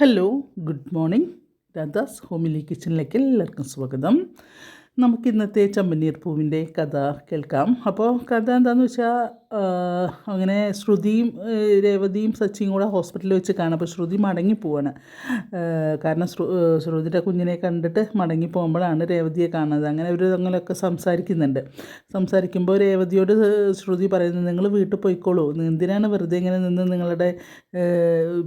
Hello good morning Radha's homely കിച്ചണിലേക്ക് എല്ലാവർക്കും സ്വാഗതം. നമുക്ക് ഇന്നത്തെ ചമ്മന്നീർ പൂവിന്റെ കഥ കേൾക്കാം. അപ്പോൾ കഥ എന്താണെന്ന് വെച്ചാൽ അങ്ങനെ ശ്രുതിയും രേവതിയും സച്ചിയും കൂടെ ഹോസ്പിറ്റലിൽ വെച്ച് കാണാം. അപ്പോൾ ശ്രുതി മടങ്ങി പോവാണ്. കാരണം ശ്രു ശ്രുതിയുടെ കുഞ്ഞിനെ കണ്ടിട്ട് മടങ്ങി പോകുമ്പോഴാണ് രേവതിയെ കാണുന്നത്. അങ്ങനെ അവർ അങ്ങനെയൊക്കെ സംസാരിക്കുന്നുണ്ട്. സംസാരിക്കുമ്പോൾ രേവതിയോട് ശ്രുതി പറയുന്നത് നിങ്ങൾ വീട്ടിൽ പോയിക്കോളൂ. എന്തിനാണ് വെറുതെ ഇങ്ങനെ നിന്ന് നിങ്ങളുടെ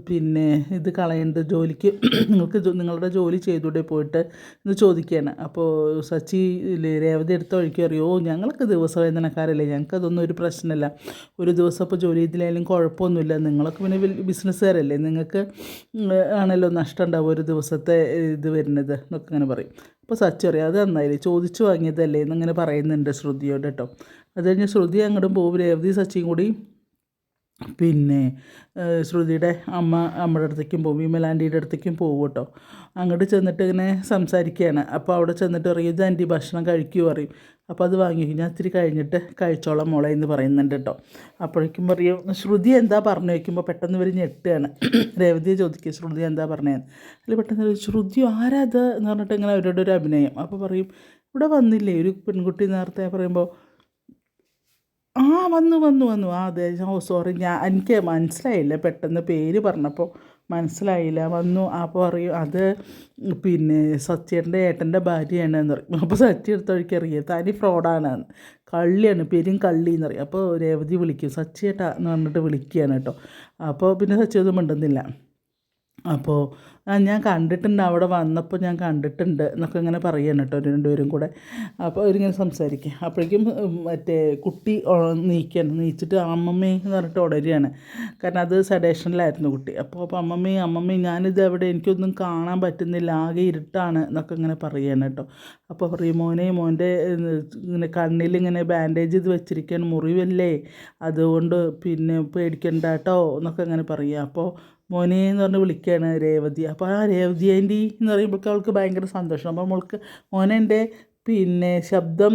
പിന്നെ ഇത് കളയേണ്ടത്? ജോലിക്ക് നിങ്ങൾക്ക് നിങ്ങളുടെ ജോലി ചെയ്തൂടെ പോയിട്ട്? എന്ന് ചോദിക്കുകയാണ്. അപ്പോൾ സച്ചി രേവതി എടുത്ത വഴിക്ക് അറിയോ ഞങ്ങൾക്ക് ദിവസവേദനക്കാരല്ലേ ഞങ്ങൾക്കതൊന്നും ഒരു പ്രശ്നമല്ല. ഒരു ദിവസം ഇപ്പോൾ ജോലി ചെയ്തില്ലെങ്കിലും കുഴപ്പമൊന്നുമില്ല. നിങ്ങളൊക്കെ പിന്നെ ബിസിനസ്സുകാരല്ലേ നിങ്ങൾക്ക് ആണല്ലോ നഷ്ടം ഉണ്ടാവും ഒരു ദിവസത്തെ ഇത് വരുന്നത് എന്നൊക്കെ ഇങ്ങനെ പറയും. അപ്പോൾ സച്ച് പറയും അത് നന്നായില്ലേ? ചോദിച്ചു വാങ്ങിയതല്ലേ എന്നിങ്ങനെ പറയുന്നുണ്ട് ശ്രുതിയോട് കേട്ടോ. അത് കഴിഞ്ഞ് ശ്രുതി അങ്ങോട്ടും പോകും രേവതി സച്ചിയും കൂടി. പിന്നെ ശ്രുതിയുടെ അമ്മ അമ്മയുടെ അടുത്തേക്കും പോകും വിമലാന്റിയുടെ അടുത്തേക്കും പോകും കേട്ടോ. അങ്ങോട്ട് ചെന്നിട്ട് ഇങ്ങനെ സംസാരിക്കുകയാണ്. അപ്പോൾ അവിടെ ചെന്നിട്ട് പറയും ഇത് ആന്റി ഭക്ഷണം കഴിക്കൂ പറയും. അപ്പോൾ അത് വാങ്ങി. ഞാൻ ഇത്തിരി കഴിഞ്ഞിട്ട് കഴിച്ചോളാം മോളെ എന്ന് പറയുന്നുണ്ട് കേട്ടോ. അപ്പോഴേക്കും പറയും ശ്രുതി എന്താ പറഞ്ഞു? വയ്ക്കുമ്പോൾ പെട്ടെന്ന് ഇവർ ഞെട്ടുകയാണ്. രേവതിയെ ചോദിക്കുക ശ്രുതി എന്താ പറഞ്ഞതെന്ന് അല്ലെങ്കിൽ പെട്ടെന്ന് ശ്രുതി ആരാത്? എന്ന് പറഞ്ഞിട്ട് ഇങ്ങനെ അവരുടെ ഒരു അഭിനയം. അപ്പോൾ പറയും ഇവിടെ വന്നില്ലേ? ഒരു പെൺകുട്ടി നേരത്തെ പറയുമ്പോൾ ആ വന്നു വന്നു വന്നു. ആ അതെ ഓ സോറി ഞാൻ എനിക്ക് മനസ്സിലായില്ല പെട്ടെന്ന് പേര് പറഞ്ഞപ്പോൾ മനസ്സിലായില്ല. വന്നു. അപ്പോൾ പറയും അത് പിന്നെ സത്യന്റെ ഏട്ടന്റെ ഭാര്യയാണ് എന്ന് പറയും. അപ്പോൾ സത്യ എടുത്ത വഴിക്ക് അറിയാം തനി ഫ്രോഡാണ്. കള്ളിയാണ്. പേരും കള്ളി എന്ന് പറയും. അപ്പോൾ രേവതി വിളിക്കും. സച്ചേട്ടാ എന്ന് പറഞ്ഞിട്ട് വിളിക്കുകയാണ് കേട്ടോ. അപ്പോൾ പിന്നെ സച്ചിയൊന്നും ഒന്നും മിണ്ടുന്നില്ല. അപ്പോൾ ഞാൻ കണ്ടിട്ടുണ്ട് അവിടെ വന്നപ്പോൾ ഞാൻ കണ്ടിട്ടുണ്ട് എന്നൊക്കെ ഇങ്ങനെ പറയാണ് കേട്ടോ രണ്ടുപേരും കൂടെ. അപ്പോൾ അവരിങ്ങനെ സംസാരിക്കുക അപ്പോഴേക്കും മറ്റേ കുട്ടി നീക്കുകയാണ് നീച്ചിട്ട് അമ്മമ്മേ എന്ന് പറഞ്ഞിട്ട് ഉടരുകയാണ് കാരണം അത് സഡേഷനിലായിരുന്നു കുട്ടി. അപ്പോൾ അപ്പോൾ അമ്മമ്മേ അമ്മമ്മേ ഞാനിത് എവിടെ എനിക്കൊന്നും കാണാൻ പറ്റുന്നില്ല. ആകെ ഇരുട്ടാണ് എന്നൊക്കെ ഇങ്ങനെ പറയുകയാണ് കേട്ടോ. അപ്പോൾ പറയും മോനെ മോന്റെ ഇങ്ങനെ കണ്ണിൽ ഇങ്ങനെ ബാൻഡേജ് ഇത് വെച്ചിരിക്കാൻ മുറിവല്ലേ. അതുകൊണ്ട് പിന്നെ പേടിക്കണ്ട കേട്ടോ എന്നൊക്കെ ഇങ്ങനെ പറയുക അപ്പോൾ മോനെ എന്ന് പറഞ്ഞ് വിളിക്കുകയാണ് രേവതി. അപ്പോൾ ആ രേവതി ആന്റി എന്ന് പറയുമ്പോഴേക്കും അവൾക്ക് ഭയങ്കര സന്തോഷം. അപ്പോൾ മോൾക്ക് മോനെന്റെ പിന്നെ ശബ്ദം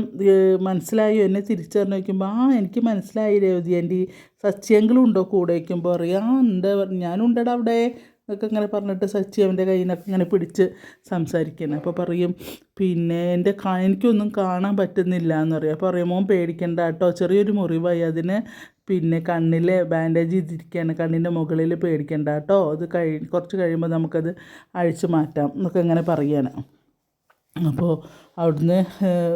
മനസ്സിലായി? എന്നെ തിരിച്ചറിഞ്ഞ് വയ്ക്കുമ്പോൾ ആ എനിക്ക് മനസ്സിലായി രേവതി ആന്റി. സച്ചിയെങ്കിലും ഉണ്ടോ കൂടെ? വയ്ക്കുമ്പോൾ അറിയാം ഉണ്ട്. ഞാനുണ്ടടാ അവിടെ. എന്നൊക്കെ ഇങ്ങനെ പറഞ്ഞിട്ട് സച്ചി അവന്റെ കയ്യിൽ നിന്നൊക്കെ ഇങ്ങനെ പിടിച്ച് സംസാരിക്കണം. അപ്പോൾ പറയും പിന്നെ എന്റെ എനിക്കൊന്നും കാണാൻ പറ്റുന്നില്ല എന്ന് പറയും. അപ്പോൾ പറയും മോൻ പേടിക്കണ്ട കേട്ടോ ചെറിയൊരു മുറിവായി. അതിന് പിന്നെ കണ്ണിലെ ബാൻഡേജ് ചെയ്തിരിക്കുകയാണ് കണ്ണിന്റെ മുകളിൽ പേടിക്കണ്ട കേട്ടോ അത് കഴി കുറച്ച് കഴിയുമ്പോൾ നമുക്കത് അഴിച്ചു മാറ്റാം എന്നൊക്കെ ഇങ്ങനെ പറയുകയാണ് അപ്പോൾ അവിടുന്ന്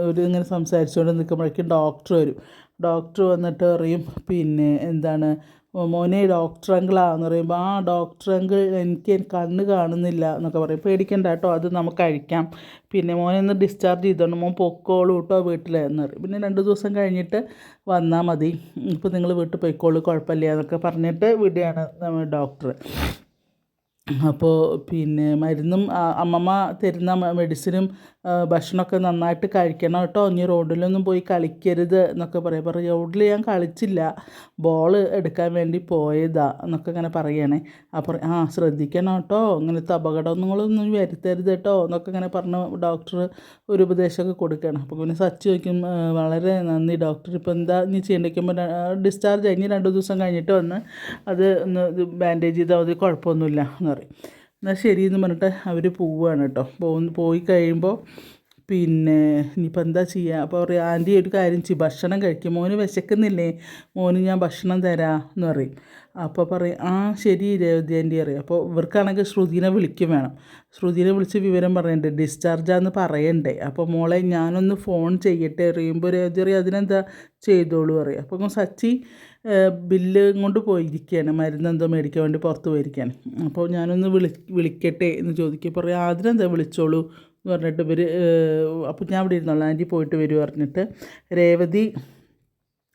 ഒരു ഇങ്ങനെ സംസാരിച്ചുകൊണ്ട് നിൽക്കുമ്പോഴേക്കും ഡോക്ടർ വരും. ഡോക്ടർ വന്നിട്ട് പറയും പിന്നെ എന്താണ് "ഓ, മോനെ ഡോക്ടർ അങ്കിളാന്ന് പറയുമ്പോൾ ആ ഡോക്ടർ അങ്കിൾ എനിക്ക് കണ്ണ് കാണുന്നില്ല എന്നൊക്കെ പറയും. പേടിക്കണ്ട കേട്ടോ അത് നമുക്ക് അഴിക്കാം. പിന്നെ മോനെ ഒന്ന് ഡിസ്ചാർജ് ചെയ്തോണ്ട് മോൻ പൊക്കോളൂ കേട്ടോ വീട്ടിൽ എന്ന് പറയും. പിന്നെ രണ്ട് ദിവസം കഴിഞ്ഞിട്ട് വന്നാൽ മതി. ഇപ്പോൾ നിങ്ങൾ വീട്ടിൽ പോയിക്കോളൂ കുഴപ്പമില്ല എന്നൊക്കെ പറഞ്ഞിട്ട് വിടുകയാണ് ഡോക്ടർ അപ്പോൾ പിന്നെ മരുന്നും അമ്മമ്മ തരുന്ന മെഡിസിനും ഭക്ഷണമൊക്കെ നന്നായിട്ട് കഴിക്കണം കേട്ടോ. ഇനി റോഡിലൊന്നും പോയി കളിക്കരുത് എന്നൊക്കെ പറയും. റോഡിൽ ഞാൻ കളിച്ചില്ല. ബോൾ എടുക്കാൻ വേണ്ടി പോയതാ എന്നൊക്കെ ഇങ്ങനെ പറയണേ. അപ്പോൾ ആ ശ്രദ്ധിക്കണം കേട്ടോ. ഇങ്ങനത്തെ അപകടങ്ങളൊന്നും വരുത്തരുത് കേട്ടോ എന്നൊക്കെ ഇങ്ങനെ പറഞ്ഞ് ഡോക്ടർ ഒരു ഉപദേശമൊക്കെ കൊടുക്കണം. അപ്പോൾ പിന്നെ സച്ച് ചോദിക്കും വളരെ നന്ദി ഡോക്ടർ. ഇപ്പോൾ എന്താ ഇനി ചെയ്യേണ്ടിക്കുമ്പോൾ ഡിസ്ചാർജ് കഴിഞ്ഞ് രണ്ട് ദിവസം കഴിഞ്ഞിട്ട് വന്ന് അത് ഒന്ന് ബാൻഡേജ് ചെയ്താൽ മതി കുഴപ്പമൊന്നുമില്ല എന്ന് പറയും. എന്നാൽ ശരിയെന്ന് പറഞ്ഞിട്ട് അവർ പോവുകയാണ് കേട്ടോ. പോകുന്ന പോയി കഴിയുമ്പോൾ പിന്നെ ഇനിയിപ്പോൾ എന്താ ചെയ്യുക അപ്പോൾ പറയും ആന്റി ഒരു കാര്യം ചെയ്യും. ഭക്ഷണം കഴിക്കും. മോന് വിശക്കുന്നില്ലേ? മോന് ഞാൻ ഭക്ഷണം തരാം എന്ന് പറയും. അപ്പോൾ പറയും ആ ശരി രേവതി ആന്റി അറിയാം അപ്പോൾ ഇവർക്കാണെങ്കിൽ ശ്രുതിനെ വിളിക്കും വേണം. ശ്രുതിനെ വിളിച്ച് വിവരം പറയണ്ടേ? ഡിസ്ചാർജാന്ന് പറയണ്ടേ? അപ്പോൾ മോളെ ഞാനൊന്ന് ഫോൺ ചെയ്യട്ടെ. അറിയുമ്പോൾ രേവതി അറിയാം അതിനെന്താ ചെയ്തോളൂ അറിയാം അപ്പോൾ സച്ചി ബില്ല് കൊണ്ട് പോയിരിക്കുകയാണ്. മരുന്ന് എന്തോ മേടിക്കാൻ വേണ്ടി പുറത്ത് പോയിരിക്കുകയാണ്. അപ്പോൾ ഞാനൊന്ന് വിളി വിളിക്കട്ടെ എന്ന് ചോദിക്കുക പറയും ആദ്യം എന്താ വിളിച്ചോളൂ? എന്ന് പറഞ്ഞിട്ട് ഇവർ അപ്പോൾ ഞാൻ അവിടെ ഇരുന്നോളാം. ആന്റി പോയിട്ട് വരും പറഞ്ഞിട്ട് രേവതി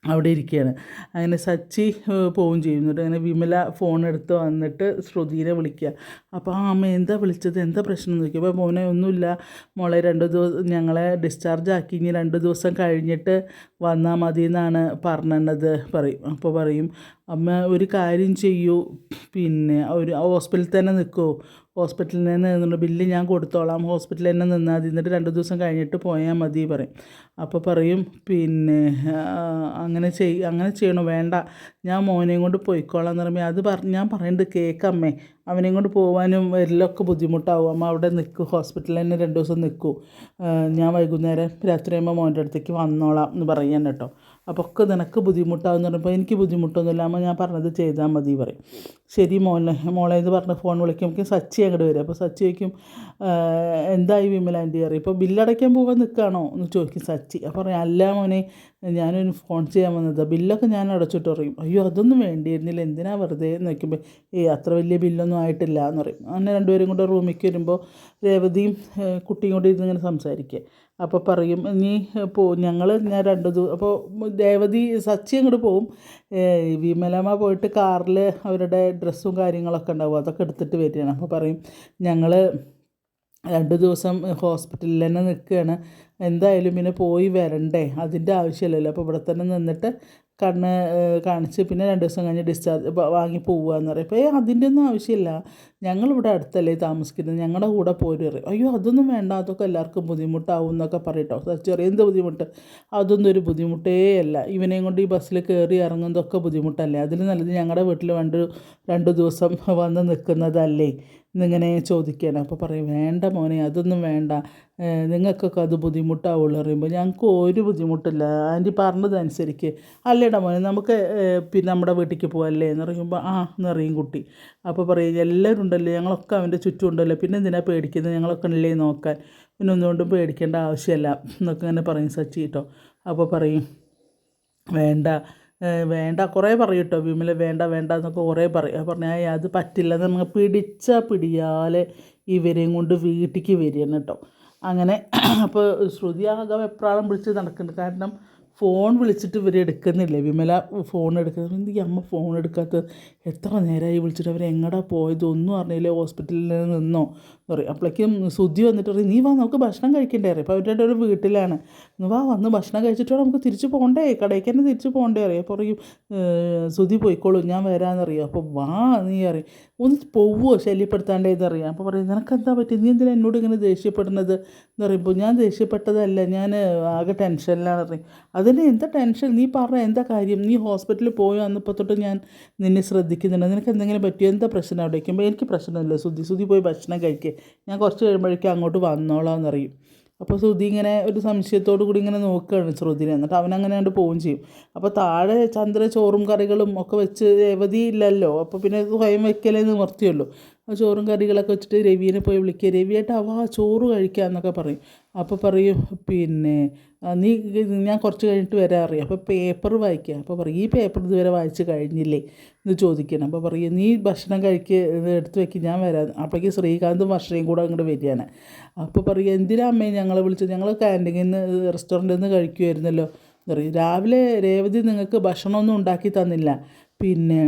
അവിടെ ഇരിക്കുകയാണ്. അങ്ങനെ സച്ചി പോവും പോവുകയും ചെയ്യുന്നുണ്ട് അങ്ങനെ വിമല ഫോൺ എടുത്ത് വന്നിട്ട് ശ്രുതിനെ വിളിക്കുക. അപ്പോൾ ആ അമ്മ എന്താ വിളിച്ചത്? എന്താ പ്രശ്നം? എന്ന് ചോദിക്കും. അപ്പോൾ മോനെ ഒന്നുമില്ല. മോളെ രണ്ട് ദിവസം ഞങ്ങളെ ഡിസ്ചാർജ് ആക്കി. ഇനി രണ്ട് ദിവസം കഴിഞ്ഞിട്ട് വന്നാൽ മതി എന്നാണ് പറഞ്ഞത്. പറയും. അപ്പോൾ പറയും അമ്മ ഒരു കാര്യം ചെയ്യൂ. പിന്നെ ഒരു ഹോസ്പിറ്റലിൽ തന്നെ നിൽക്കൂ ഹോസ്പിറ്റലിൽ തന്നെ നിന്നുള്ള ബില്ല് ഞാൻ കൊടുത്തോളാം. ഹോസ്പിറ്റലിൽ തന്നെ നിന്നാൽ മതി. എന്നിട്ട് രണ്ട് ദിവസം കഴിഞ്ഞിട്ട് പോയാൽ മതി പറയും. അപ്പോൾ പറയും പിന്നെ അങ്ങനെ ചെയ് അങ്ങനെ ചെയ്യണോ? വേണ്ട. ഞാൻ മോനെയും കൊണ്ട് പോയിക്കോളാം എന്ന് പറയുമ്പോൾ അത് പറഞ്ഞ് ഞാൻ പറയുന്നുണ്ട് കേക്കമ്മേ അവനെയും കൊണ്ട് പോകാനും വരലൊക്കെ ബുദ്ധിമുട്ടാവും. അമ്മ അവിടെ നിൽക്കും ഹോസ്പിറ്റലിൽ തന്നെ രണ്ട് ദിവസം നിൽക്കും. ഞാൻ വൈകുന്നേരം രാത്രിയാകുമ്പോൾ മോന്റെ അടുത്തേക്ക് വന്നോളാം എന്ന് പറയാൻ കേട്ടോ. അപ്പോൾ ഒക്കെ നിനക്ക് ബുദ്ധിമുട്ടാവുന്ന പറയുമ്പോൾ എനിക്ക് ബുദ്ധിമുട്ടൊന്നുമില്ല. അമ്മ ഞാൻ പറഞ്ഞത് ചെയ്താൽ മതി പറയും. ശരി മോനെ മോളെ എന്ന് പറഞ്ഞ് ഫോൺ വിളിക്കും. എനിക്ക് സച്ചി അങ്ങോട്ട് വരും. അപ്പോൾ സച്ചി ചോദിക്കും എന്തായി വിമല ആന്റി? അറിയും ഇപ്പോൾ ബില്ലടയ്ക്കാൻ പോകാൻ നിൽക്കുകയാണോ എന്ന് ചോദിക്കും സച്ചി. അപ്പോൾ പറയും അല്ല മോനെ ഞാനൊരു ഫോൺ ചെയ്യാൻ വന്നത്. ബില്ലൊക്കെ ഞാൻ അടച്ചിട്ട് പറയും. അയ്യോ അതൊന്നും വേണ്ടിയിരുന്നില്ല. എന്തിനാ വെറുതെ എന്ന് നോക്കുമ്പോൾ ഏയ് അത്ര വലിയ ബില്ലൊന്നും ആയിട്ടില്ല എന്ന് പറയും. അങ്ങനെ രണ്ടുപേരും കൂടെ റൂമിലേക്ക് വരുമ്പോൾ രേവതിയും കുട്ടിയും കൂടി ഇരുന്നിങ്ങനെ സംസാരിക്കുക. അപ്പോൾ പറയും നീ പോ ഞങ്ങൾ ഞാൻ രണ്ട് ദിവസം അപ്പോൾ രേവതി സച്ചി അങ്ങോട്ട് പോവും. വിമലമ്മ പോയിട്ട് കാറിൽ അവരുടെ ഡ്രസ്സും കാര്യങ്ങളൊക്കെ ഉണ്ടാവും അതൊക്കെ എടുത്തിട്ട് വരികയാണ്. അപ്പോൾ പറയും ഞങ്ങൾ രണ്ട് ദിവസം ഹോസ്പിറ്റലിൽ തന്നെ നിൽക്കുകയാണ്. എന്തായാലും പിന്നെ പോയി വരണ്ടേ അതിന്റെ ആവശ്യമില്ലല്ലോ. അപ്പോൾ ഇവിടെ തന്നെ നിന്നിട്ട് കണ്ണ് കാണിച്ച് പിന്നെ രണ്ട് ദിവസം കഴിഞ്ഞ് ഡിസ്ചാർജ് വാങ്ങി പോവുകയെന്ന് പറയും. അപ്പോൾ ഏ അതിന്റെ ഒന്നും ആവശ്യമില്ല. ഞങ്ങളിവിടെ അടുത്തല്ലേ താമസിക്കുന്നത്. ഞങ്ങളുടെ കൂടെ പോരും പറയും. അയ്യോ അതൊന്നും വേണ്ട. അതൊക്കെ എല്ലാവർക്കും ബുദ്ധിമുട്ടാവും എന്നൊക്കെ പറയട്ടോ. ചെറിയ എന്ത് ബുദ്ധിമുട്ട്? അതൊന്നും ഒരു ബുദ്ധിമുട്ടേ അല്ല. ഇവനെയും കൊണ്ട് ഈ ബസ്സിൽ കയറി ഇറങ്ങുന്നതൊക്കെ ബുദ്ധിമുട്ടല്ലേ? അതിൽ നല്ലത് ഞങ്ങളുടെ വീട്ടിൽ രണ്ട് രണ്ട് ദിവസം വന്ന് നിൽക്കുന്നതല്ലേ എന്നിങ്ങനെ ചോദിക്കുകയാണ്. അപ്പോൾ പറയും വേണ്ട മോനെ അതൊന്നും വേണ്ട. നിങ്ങൾക്കൊക്കെ അത് ബുദ്ധിമുട്ടാവുള്ളൂ. പറയുമ്പോൾ ഞങ്ങൾക്ക് ഒരു ബുദ്ധിമുട്ടില്ല. ആന്റി പറഞ്ഞതനുസരിക്ക്. അല്ലേടാ മോനെ നമുക്ക് പിന്നെ നമ്മുടെ വീട്ടിലേക്ക് പോകല്ലേ എന്ന് പറയുമ്പോൾ ആ എന്ന് പറയും കുട്ടി. അപ്പോൾ പറയും എല്ലാവരും ഉണ്ടല്ലോ. ഞങ്ങളൊക്കെ അവന്റെ ചുറ്റും ഉണ്ടല്ലോ. പിന്നെ എന്തിനാ പേടിക്കുന്നത്? ഞങ്ങളൊക്കെ ഉണ്ടല്ലേ നോക്കാൻ. പിന്നെ ഒന്നുകൊണ്ടും പേടിക്കേണ്ട ആവശ്യമില്ല. എന്നൊക്കെ ഇങ്ങനെ പറയും സച്ചി കേട്ടോ. അപ്പോൾ പറയും വേണ്ട. വേണ്ട കുറേ പറയും കേട്ടോ വിമല വേണ്ട വേണ്ട എന്നൊക്കെ കുറേ പറയും. പറഞ്ഞാൽ "ഏയ് അത് പറ്റില്ല നമ്മൾ പിടിച്ച പിടിയാലെ ഇവരെയും കൊണ്ട് വീട്ടിലേക്ക് വരികയാണ് കേട്ടോ അങ്ങനെ അപ്പോൾ ശ്രുതി ആകെ എപ്പോഴാണ് പിടിച്ച് നടക്കുന്നുണ്ട്. കാരണം ഫോൺ വിളിച്ചിട്ട് ഇവർ എടുക്കുന്നില്ല? വിമല ഫോൺ എടുക്കുന്നത്. എന്ത് അമ്മ ഫോൺ എടുക്കാത്തത്? എത്ര നേരമായി വിളിച്ചിട്ട് അവർ എങ്ങടാ പോയത്? ഒന്നും അറിഞ്ഞില്ല? ഹോസ്പിറ്റലിൽ നിന്നോ? എന്ന് പറയും. അപ്പോഴേക്കും സുധി വന്നിട്ട് പറയും നീ വാ നമുക്ക് ഭക്ഷണം കഴിക്കണ്ടേ? അറിയാം അപ്പോൾ അവരുടെ ഒരു വീട്ടിലാണ്. "നീ വാ വന്ന് ഭക്ഷണം കഴിച്ചിട്ട് നമുക്ക് തിരിച്ചു പോകണ്ടേ കടയ്ക്ക് തന്നെ തിരിച്ച് പോകണ്ടേ അറിയാം അപ്പോൾ പറയും ശുദ്ധി പോയിക്കോളൂ ഞാൻ വരാമെന്നറിയാം അപ്പോൾ വാ നീ അറിയാം ഒന്ന് പോവുമോ ശല്യപ്പെടുത്താണ്ടേ എന്നറിയാം അപ്പോൾ പറയും നിനക്ക് എന്താ പറ്റി നീ എന്തിനാ എന്നോട് ഇങ്ങനെ ദേഷ്യപ്പെടുന്നത്? എന്ന് പറയുമ്പോൾ ഞാൻ ദേഷ്യപ്പെട്ടതല്ല ഞാൻ ആകെ ടെൻഷനിലാണ് പറയും. അതിന് എന്താ ടെൻഷൻ? നീ പറഞ്ഞ എന്താ കാര്യം? നീ ഹോസ്പിറ്റലിൽ പോയോ? അന്നിപ്പോൾ തൊട്ട് ഞാൻ നിന്നെ ശ്രദ്ധിക്കുന്നുണ്ട്. നിനക്ക് എന്തെങ്കിലും പറ്റിയോ? എന്താ പ്രശ്നം അവിടെ വയ്ക്കുമ്പോൾ എനിക്ക് പ്രശ്നമില്ല സുധി സുധി പോയി ഭക്ഷണം കഴിക്കുക ഞാൻ കുറച്ച് കഴിയുമ്പോഴേക്കും അങ്ങോട്ട് വന്നോളാം എന്നറിയും അപ്പോൾ ശ്രുതി ഇങ്ങനെ ഒരു സംശയത്തോടു കൂടി ഇങ്ങനെ നോക്കുകയാണ് ശ്രുതിനെ. എന്നിട്ട് അവനങ്ങനെ കണ്ട് പോവുകയും ചെയ്യും. അപ്പോൾ താഴെ ചന്ദ്ര ചോറും കറികളും ഒക്കെ വെച്ച് രേവതി ഇല്ലല്ലോ. അപ്പോൾ പിന്നെ സ്വയം വെക്കലേ നിവർത്തിയുള്ളൂ. ആ ചോറും കറികളൊക്കെ വെച്ചിട്ട് രവിയെ പോയി വിളിക്കുക. രവിയായിട്ട് അവ ചോറ് കഴിക്കുക എന്നൊക്കെ പറയും. അപ്പോൾ പറയും പിന്നെ നീ ഞാൻ കുറച്ച് കഴിഞ്ഞിട്ട് വരാൻ അറിയാം. അപ്പോൾ പേപ്പർ വായിക്കുക അപ്പോൾ പറയും ഈ പേപ്പർ ഇതുവരെ വായിച്ച് കഴിഞ്ഞില്ലേ എന്ന് ചോദിക്കണം. അപ്പോൾ പറയും നീ ഭക്ഷണം കഴിക്കുക ഇത് എടുത്ത് വെക്ക് ഞാൻ വരാം. അപ്പോഴേക്ക് ശ്രീകാന്തും വർഷയും കൂടെ അങ്ങോട്ട് വരികയാണ്. അപ്പോൾ പറയും എന്തിനാ അമ്മയും ഞങ്ങളെ വിളിച്ചത്? ഞങ്ങൾ ക്യാന്റീനിൽ നിന്ന് റെസ്റ്റോറന്റിൽ നിന്ന് കഴിക്കുമായിരുന്നല്ലോ എന്ന് പറയും രാവിലെ രേവതി നിങ്ങൾക്ക് ഭക്ഷണമൊന്നും ഉണ്ടാക്കി തന്നില്ല. പിന്നെ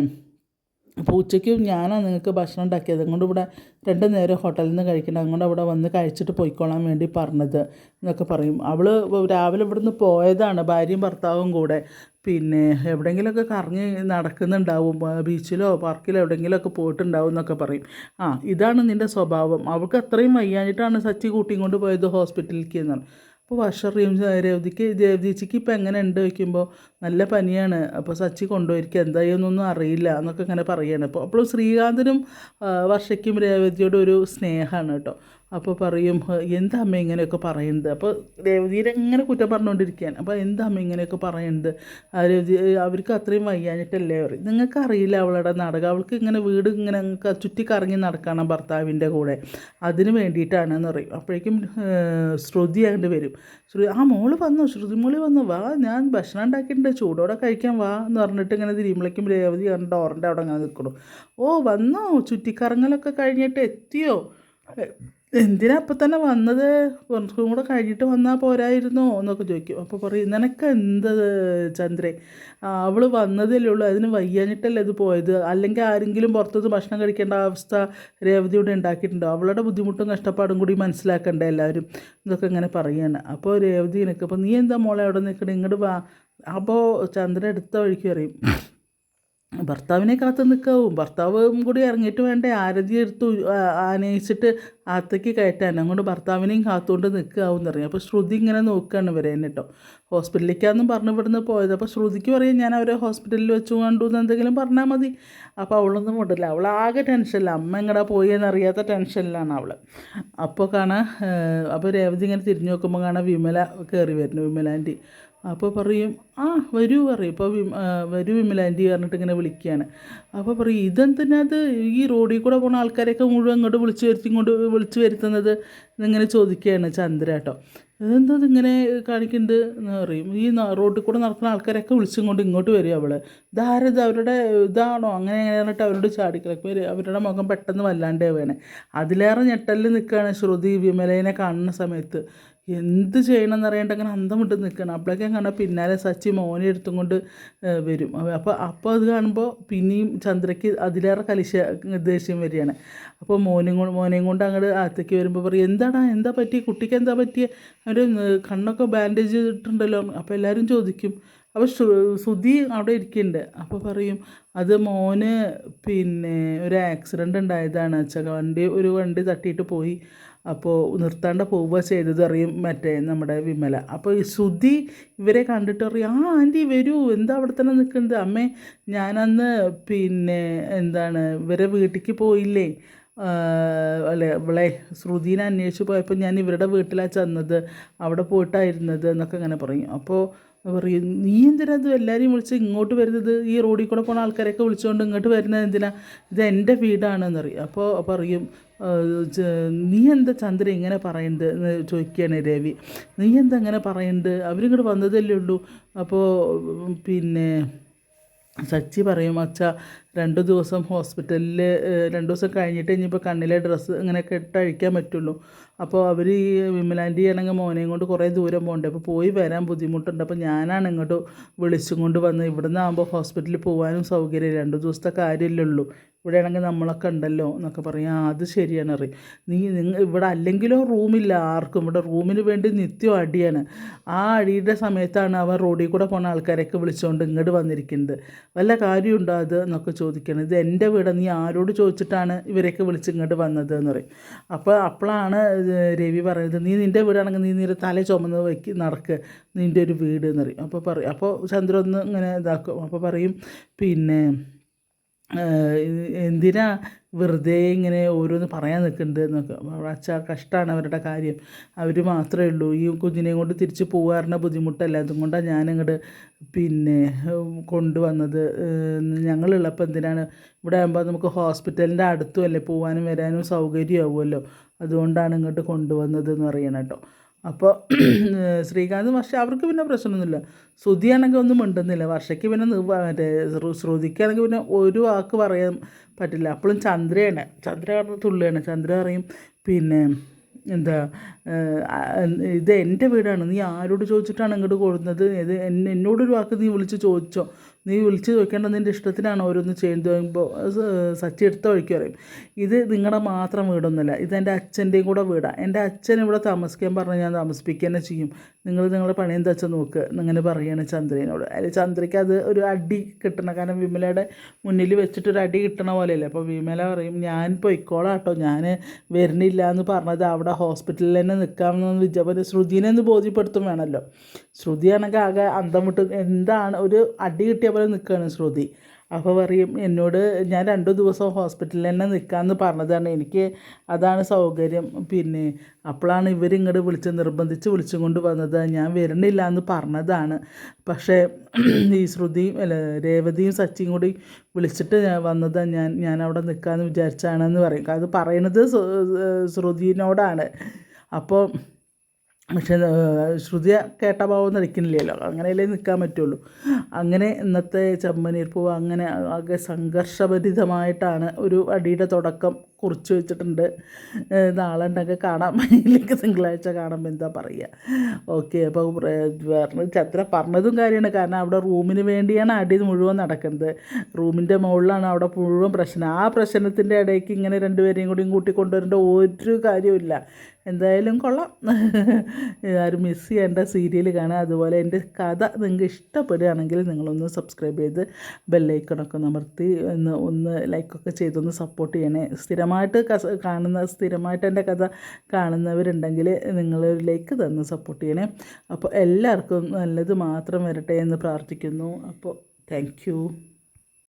അപ്പോൾ ഉച്ചയ്ക്കും ഞാനാണ് നിങ്ങൾക്ക് ഭക്ഷണം ഉണ്ടാക്കിയത്. അതുകൊണ്ട് ഇവിടെ രണ്ട് നേരം ഹോട്ടലിൽ നിന്ന് കഴിക്കണം അതുകൊണ്ട് അവിടെ വന്ന് കഴിച്ചിട്ട് പോയിക്കോളാൻ വേണ്ടി പറഞ്ഞത് എന്നൊക്കെ പറയും. അവൾ രാവിലെ ഇവിടുന്ന് പോയതാണ്. ഭാര്യയും ഭർത്താവും കൂടെ. പിന്നെ എവിടെയെങ്കിലുമൊക്കെ കറങ്ങി നടക്കുന്നുണ്ടാവും. ബീച്ചിലോ പാർക്കിലോ എവിടെയെങ്കിലുമൊക്കെ പോയിട്ടുണ്ടാവും എന്നൊക്കെ പറയും. ആ ഇതാണ് നിന്റെ സ്വഭാവം. അവൾക്ക് അത്രയും വയ്യാഞ്ഞിട്ടാണ് സച്ചി കൂട്ടിയും കൊണ്ട് പോയത് ഹോസ്പിറ്റലിലേക്ക് എന്നാണ്. അപ്പോൾ വർഷറിയും രവതിക്ക് രവതിച്ചിക്ക് ഇപ്പം എങ്ങനെ ഉണ്ട് വയ്ക്കുമ്പോൾ നല്ല പനിയാണ്. അപ്പോൾ സച്ചി കൊണ്ടുപോയിരിക്കുക എന്തായെന്നൊന്നും അറിയില്ല എന്നൊക്കെ ഇങ്ങനെ പറയുകയാണ് അപ്പോൾ അപ്പോൾ ശ്രീകാന്തിനും വർഷയ്ക്കും രേവതിയോട് ഒരു സ്നേഹമാണ് കേട്ടോ. അപ്പോൾ പറയും എന്താ അമ്മ ഇങ്ങനെയൊക്കെ പറയുന്നത് അപ്പോൾ രേവതിയെ എങ്ങനെ കുറ്റം പറഞ്ഞുകൊണ്ടിരിക്കുകയാണ് അപ്പോൾ എന്താ അമ്മ ഇങ്ങനെയൊക്കെ പറയുന്നത് രവതി അവർക്ക് അത്രയും വയ്യാഞ്ഞിട്ടല്ലേ പറയും. നിങ്ങൾക്ക് അറിയില്ല അവളുടെ നാടകം. അവൾക്ക് ഇങ്ങനെ വീട് ഇങ്ങനെ ചുറ്റി ചുറ്റിക്കറങ്ങി നടക്കണം ഭർത്താവിന്റെ കൂടെ. അതിന് വേണ്ടിയിട്ടാണെന്ന് പറയും. അപ്പോഴേക്കും ശ്രുതി അങ്ങോട്ട് വരും. ശ്രുതി ആ മോൾ വന്നു? ശ്രുതി മോൾ വന്നു? വാ ഞാൻ ഭക്ഷണം ഉണ്ടാക്കിയിട്ടുണ്ട്. ചൂടോടെ കഴിക്കാൻ വാ എന്ന് പറഞ്ഞിട്ട് ഇങ്ങനെ തിരിയുമ്പോഴേക്കും രേവതി കണ്ട് ഡോറിന്റെ അവിടെ അങ്ങനെ നിൽക്കണം. ഓ വന്നോ? ചുറ്റിക്കറങ്ങലൊക്കെ കഴിഞ്ഞിട്ട് എത്തിയോ? എന്തിനാ അപ്പം തന്നെ വന്നത്? കുറച്ചും കൂടെ കഴിഞ്ഞിട്ട് വന്നാൽ പോരായിരുന്നോ? എന്നൊക്കെ ചോദിക്കും. അപ്പോൾ പറയും നിനക്ക് എന്ത് ചന്ദ്രേ? അവൾ വന്നതല്ലേ ഉള്ളൂ. അതിന് വയ്യാഞ്ഞിട്ടല്ലേ ഇത് പോയത്? അല്ലെങ്കിൽ ആരെങ്കിലും പുറത്തുനിന്ന് ഭക്ഷണം കഴിക്കേണ്ട അവസ്ഥ രേവതി ഇവിടെ ഉണ്ടാക്കിയിട്ടുണ്ടോ? അവളുടെ ബുദ്ധിമുട്ടും കഷ്ടപ്പാടും കൂടി മനസ്സിലാക്കണ്ടേ എല്ലാവരും? ഇതൊക്കെ ഇങ്ങനെ പറയാണ്. അപ്പോൾ രേവതി നിനക്ക് അപ്പോൾ നീ എന്താ മോളെ അവിടെ നിൽക്കണേ? ഇങ്ങോട്ട് വാ. അപ്പോൾ ചന്ദ്രൻ എടുത്ത വഴിക്ക് പറയും ഭർത്താവിനെ കാത്തു നിൽക്കാവും ഭർത്താവും കൂടി ഇറങ്ങിയിട്ട് വേണ്ടേ? ആരതി എടുത്ത് ആനയിച്ചിട്ട് അകത്തേക്ക് കയറ്റാൻ. അങ്ങോട്ട് ഭർത്താവിനെയും കാത്തുകൊണ്ട് നിൽക്കാവും എന്നറിയാം അപ്പോൾ ശ്രുതി ഇങ്ങനെ നോക്കുകയാണ് ഇവരെ കേട്ടോ ഹോസ്പിറ്റലിലേക്കാന്നും പറഞ്ഞ് ഇവിടുന്ന് പോയത്. അപ്പോൾ ശ്രുതിക്ക് പറയും ഞാൻ അവരെ ഹോസ്പിറ്റലിൽ വെച്ച് കണ്ടു എന്ന് എന്തെങ്കിലും പറഞ്ഞാൽ മതി. അപ്പോൾ അവളൊന്നും കൊണ്ടില്ല അവൾ ആകെ ടെൻഷനില്ല അമ്മ എങ്ങടാ പോയി എന്നറിയാത്ത ടെൻഷനിലാണ് അവൾ അപ്പോൾ കാണാൻ അപ്പോൾ രേവതി ഇങ്ങനെ തിരിഞ്ഞു നോക്കുമ്പോൾ കാണാൻ വിമല കയറി വരുന്നു. വിമല ആന്റി അപ്പോൾ പറയും ആ വരൂ പറയും. ഇപ്പോൾ വരൂ വിമല ആന്റി പറഞ്ഞിട്ട് ഇങ്ങനെ വിളിക്കുകയാണ്. അപ്പോൾ പറയും ഇതെന്തിനത് ഈ റോഡിൽ കൂടെ പോകുന്ന ആൾക്കാരെയൊക്കെ മുഴുവൻ ഇങ്ങോട്ട് വിളിച്ചു വരുത്തി ഇങ്ങോട്ട് വിളിച്ച് വരുത്തുന്നത്? എന്നിങ്ങനെ ചോദിക്കുകയാണ് ചന്ദ്ര കേട്ടോ. ഇതെന്താ ഇങ്ങനെ കാണിക്കുന്നുണ്ട് എന്ന് പറയും. ഈ റോഡിൽ കൂടെ നടക്കുന്ന ആൾക്കാരൊക്കെ വിളിച്ചുകൊണ്ട് ഇങ്ങോട്ട് വരും അവൾ ഇതാരത് അവരുടെ ഇതാണോ? അങ്ങനെ എങ്ങനെ പറഞ്ഞിട്ട് അവരോട് ചാടിക്കിളക്കും വരും അവരുടെ മുഖം പെട്ടെന്ന് വല്ലാണ്ടേ വേണേ അതിലേറെ ഞെട്ടലിൽ നിൽക്കുകയാണ് ശ്രുതി വിമലേനെ കാണുന്ന സമയത്ത്. എന്ത് ചെയ്യണമെന്ന് അറിയാണ്ട് അങ്ങനെ അന്തം വിട്ട് നിൽക്കണം. അപ്പോഴേക്കും കാണാൻ പിന്നാലെ സച്ചി മോനെ എടുത്തും കൊണ്ട് വരും. അപ്പോൾ അപ്പോൾ അത് കാണുമ്പോൾ പിന്നെയും ചന്ദ്രയ്ക്ക് അതിലേറെ കലിശ ദേഷ്യം വരികയാണ്. അപ്പോൾ മോനും കൊണ്ട് മോനെയും കൊണ്ട് അങ്ങോട്ട് അകത്തേക്ക് വരുമ്പോൾ പറയും എന്താടാ എന്താ പറ്റിയ? കുട്ടിക്ക് എന്താ പറ്റിയ? അവർ കണ്ണൊക്കെ ബാൻഡേജ് ചെയ്തിട്ടുണ്ടല്ലോ. അപ്പോൾ എല്ലാവരും ചോദിക്കും. അപ്പോൾ സുധി അവിടെ ഇരിക്കുന്നുണ്ട് അപ്പോൾ പറയും അത് മോന് പിന്നെ ഒരു ആക്സിഡന്റ് ഉണ്ടായതാണ്. വെച്ചാൽ വണ്ടി ഒരു വണ്ടി തട്ടിയിട്ട് പോയി. അപ്പോൾ നിർത്താണ്ട പോവുക ചെയ്തത് അറിയും മറ്റേ നമ്മുടെ വിമല. അപ്പോൾ ഈ ശ്രുതി ഇവരെ കണ്ടിട്ട് പറയും ആ ആന്റി വരൂ എന്താ അവിടെ തന്നെ നിൽക്കുന്നത്? അമ്മേ ഞാനന്ന് പിന്നെ എന്താണ് ഇവരെ വീട്ടിലേക്ക് പോയില്ലേ? അല്ലെ ഇവളെ ശ്രുതിനെ അന്വേഷിച്ച് പോയപ്പോൾ ഞാൻ ഇവരുടെ വീട്ടിലാണ് ചെന്നത് അവിടെ പോയിട്ടായിരുന്നത് എന്നൊക്കെ ഇങ്ങനെ പറയും. അപ്പോൾ പറയും നീ എന്തിനാ ഇത് എല്ലാവരെയും വിളിച്ച് ഇങ്ങോട്ട് വരുന്നത്? ഈ റോഡിൽ കൂടെ പോണ ആൾക്കാരെയൊക്കെ വിളിച്ചുകൊണ്ട് ഇങ്ങോട്ട് വരുന്നത് എന്തിനാ? ഇത് എന്റെ വീടാണെന്ന് പറയും. അപ്പോൾ പറയും നീ എന്താ ചന്ദ്ര ഇങ്ങനെ പറയുന്നത് എന്ന് ചോദിക്കുകയാണ് രവി. നീ എന്താ ഇങ്ങനെ പറയുന്നത് അവരിങ്ങോട്ട് വന്നതല്ലേ ഉള്ളൂ. അപ്പോൾ പിന്നെ സച്ചി പറയും അച്ഛ രണ്ട് ദിവസം ഹോസ്പിറ്റലിൽ രണ്ട് ദിവസം കഴിഞ്ഞിട്ട് ഇനിയിപ്പോൾ കണ്ണിലെ ഡ്രസ്സ് ഇങ്ങനെ കെട്ടഴിക്കാൻ പറ്റുള്ളൂ. അപ്പോൾ അവർ ഈ വിമലാന്റെ ആണെങ്കിൽ മോനെയും കൊണ്ട് കുറേ ദൂരം പോകണ്ടേ? അപ്പോൾ പോയി വരാൻ ബുദ്ധിമുട്ടുണ്ട്. അപ്പോൾ ഞാനാണ് ഇങ്ങോട്ട് വിളിച്ചും കൊണ്ട് വന്ന് ഇവിടുന്ന് ആകുമ്പോൾ ഹോസ്പിറ്റലിൽ പോകാനും സൗകര്യം രണ്ട് ദിവസത്തെ കാര്യമല്ലേ ഉള്ളൂ. ഇവിടെ ആണെങ്കിൽ നമ്മളൊക്കെ ഉണ്ടല്ലോ എന്നൊക്കെ പറയും. ആ അത് ശരിയാണ് അറിയും നീ നിങ്ങൾ ഇവിടെ അല്ലെങ്കിലോ റൂമില്ല ആർക്കും. ഇവിടെ റൂമിന് വേണ്ടി നിത്യം അടിയാണ്. ആ അടിയുടെ സമയത്താണ് അവൻ റോഡിൽ കൂടെ പോണ ആൾക്കാരെയൊക്കെ വിളിച്ചുകൊണ്ട് ഇങ്ങോട്ട് വന്നിരിക്കുന്നത്. വല്ല കാര്യമുണ്ടോ അത് എന്നൊക്കെ ചോദിക്കണം. ഇത് എന്റെ വീട്. നീ ആരോട് ചോദിച്ചിട്ടാണ് ഇവരെയൊക്കെ വിളിച്ച് ഇങ്ങോട്ട് വന്നത് എന്ന് പറയും അപ്പോൾ അപ്പോഴാണ് രവി പറയുന്നത് നീ നിന്റെ വീടാണെങ്കിൽ നീ നിന്റെ തല ചുമന്ന് വയ്ക്ക് നടക്ക്. നിന്റെ ഒരു വീട് എന്ന് പറയും. അപ്പോൾ പറയും. അപ്പോൾ ചന്ദ്രൊന്ന് ഇങ്ങനെ ഇതാക്കും. അപ്പോൾ പറയും പിന്നെ എന്തിനാ വെറുതെ ഇങ്ങനെ ഓരോന്ന് പറയാൻ നിൽക്കുന്നത് എന്നൊക്കെ. അച്ഛാ കഷ്ടമാണ് അവരുടെ കാര്യം. അവർ മാത്രമേ ഉള്ളൂ. ഈ കുഞ്ഞിനെയും കൊണ്ട് തിരിച്ച് പോകാറുണ്ട് ബുദ്ധിമുട്ടല്ല. അതുകൊണ്ടാണ് ഞാനിങ്ങോട്ട് പിന്നെ കൊണ്ടുവന്നത്. ഞങ്ങളുള്ളപ്പോൾ എന്തിനാണ്? ഇവിടെ ആകുമ്പോൾ നമുക്ക് ഹോസ്പിറ്റലിന്റെ അടുത്തും അല്ലേ പോകാനും വരാനും സൗകര്യമാവുമല്ലോ. അതുകൊണ്ടാണ് ഇങ്ങോട്ട് കൊണ്ടുവന്നത് എന്ന് പറയണം കേട്ടോ. അപ്പോൾ ശ്രീകാന്ത് പക്ഷേ അവർക്ക് പിന്നെ പ്രശ്നമൊന്നുമില്ല. ശ്രുതിയാണെങ്കിൽ ഒന്നും മിണ്ടുന്നില്ല. വർഷയ്ക്ക് പിന്നെ മറ്റേ ശ്രുതിക്കാണെങ്കിൽ പിന്നെ ഒരു വാക്ക് പറയാൻ പറ്റില്ല. അപ്പോഴും ചന്ദ്രയാണ്. ചന്ദ്ര പറഞ്ഞ തുള്ളിയാണ്. ചന്ദ്ര പറയും പിന്നെ എന്താ ഇത് എന്റെ വീടാണ്. നീ ആരോട് ചോദിച്ചിട്ടാണ് ഇങ്ങോട്ട് കൊടുക്കുന്നത് ഇത് എന്നെ എന്നോടൊരു വാക്ക് നീ വിളിച്ച് ചോദിച്ചോ? നീ വിളിച്ച് ചോദിക്കേണ്ട നിന്റെ ഇഷ്ടത്തിനാണ് ഓരോന്ന് ചെയ്യുന്നത് പറയുമ്പോൾ സച്ചി എടുത്ത വഴിക്ക് പറയും. ഇത് നിങ്ങളുടെ മാത്രം വീടൊന്നുമല്ല ഇത് എന്റെ അച്ഛന്റെയും കൂടെ വീടാണ് എന്റെ അച്ഛൻ ഇവിടെ താമസിക്കാൻ പറഞ്ഞാൽ ഞാൻ താമസിപ്പിക്കുക തന്നെ ചെയ്യും. നിങ്ങൾ നിങ്ങളുടെ പണി എന്താ വെച്ചാൽ നോക്ക്. എന്നിങ്ങനെ പറയുകയാണ് ചന്ദ്രനോട്. അതിൽ ചന്ദ്രയ്ക്ക് അത് ഒരു അടി കിട്ടണം. കാരണം വിമലയുടെ മുന്നിൽ വെച്ചിട്ട് ഒരു അടി കിട്ടണ പോലെയല്ലേ. അപ്പോൾ വിമല പറയും ഞാൻ പൊയ്ക്കോളാം കേട്ടോ ഞാൻ വരുന്നില്ല എന്ന് പറഞ്ഞത് അവിടെ ഹോസ്പിറ്റലിൽ തന്നെ നിൽക്കാമെന്ന് വിജയപോലെ ശ്രുതിനെ ഒന്ന് ബോധ്യപ്പെടുത്തും വേണമല്ലോ ശ്രുതിയാണെങ്കിൽ ആകെ അന്തം വിട്ട് എന്താണ് ഒരു അടി കിട്ടിയ പോലെ നിൽക്കുകയാണ് ശ്രുതി. അപ്പോൾ പറയും എന്നോട് ഞാൻ രണ്ടു ദിവസം ഹോസ്പിറ്റലിൽ തന്നെ നിൽക്കാമെന്ന് പറഞ്ഞതാണ്. എനിക്ക് അതാണ് സൗകര്യം. പിന്നെ അപ്പോഴാണ് ഇവരിങ്ങോട്ട് വിളിച്ച് നിർബന്ധിച്ച് വിളിച്ചും കൊണ്ട് വന്നത്. ഞാൻ വരുന്നില്ല എന്ന് പറഞ്ഞതാണ്. പക്ഷേ ഈ ശ്രുതിയും അല്ല രേവതിയും സച്ചിയും കൂടി വിളിച്ചിട്ട് വന്നത് ഞാൻ ഞാൻ അവിടെ നിൽക്കാമെന്ന് വിചാരിച്ചാണെന്ന് പറയും. അത് പറയണത് ശ്രു- ശ്രുതിനോടാണ്. അപ്പോൾ പക്ഷേ ശ്രുതി കേട്ട ഭാവം നടിക്കുന്നില്ലല്ലോ. അങ്ങനെയല്ലേ നിൽക്കാൻ പറ്റുള്ളൂ. അങ്ങനെ ഇന്നത്തെ ചമ്മനീർ പൂവ് അങ്ങനെ ആകെ സംഘർഷഭരിതമായിട്ടാണ് ഒരു അടിയുടെ തുടക്കം കുറിച്ച് വെച്ചിട്ടുണ്ട്. ഏഹ്, നാളെ ഉണ്ടെങ്കിൽ കാണാം ഇല്ലെങ്കിൽ തിങ്കളാഴ്ച കാണുമ്പോൾ എന്താ പറയുക ഓക്കെ അപ്പോൾ പറഞ്ഞ ചത്ര പറഞ്ഞതും കാര്യമാണ്. കാരണം അവിടെ റൂമിന് വേണ്ടിയാണ് അടി മുഴുവൻ നടക്കുന്നത്. റൂമിന്റെ മുകളിലാണ് അവിടെ മുഴുവൻ പ്രശ്നം. ആ പ്രശ്നത്തിന്റെ ഇടയ്ക്ക് ഇങ്ങനെ രണ്ടുപേരെയും കൂടിയും കൂട്ടി കൊണ്ടുവരേണ്ട ഒരു കാര്യമില്ല എന്തായാലും കൊള്ളാം. ആരും മിസ് ചെയ്യേണ്ട സീരിയൽ കാണാം അതുപോലെ എന്റെ കഥ നിങ്ങൾക്ക് ഇഷ്ടപ്പെടുകയാണെങ്കിൽ നിങ്ങളൊന്ന് സബ്സ്ക്രൈബ് ചെയ്ത് ബെല്ലൈക്കണൊക്കെ അമർത്തി ഒന്ന് ഒന്ന് ലൈക്കൊക്കെ ചെയ്തൊന്ന് സപ്പോർട്ട് ചെയ്യണേ. സ്ഥിരമായിട്ട് കസ കാണുന്ന സ്ഥിരമായിട്ട് എന്റെ കഥ കാണുന്നവരുണ്ടെങ്കിൽ നിങ്ങൾ ലൈക്ക് തന്ന് സപ്പോർട്ട് ചെയ്യണേ. അപ്പോൾ എല്ലാവർക്കും നല്ലത് മാത്രം വരട്ടെ എന്ന് പ്രാർത്ഥിക്കുന്നു. അപ്പോൾ താങ്ക്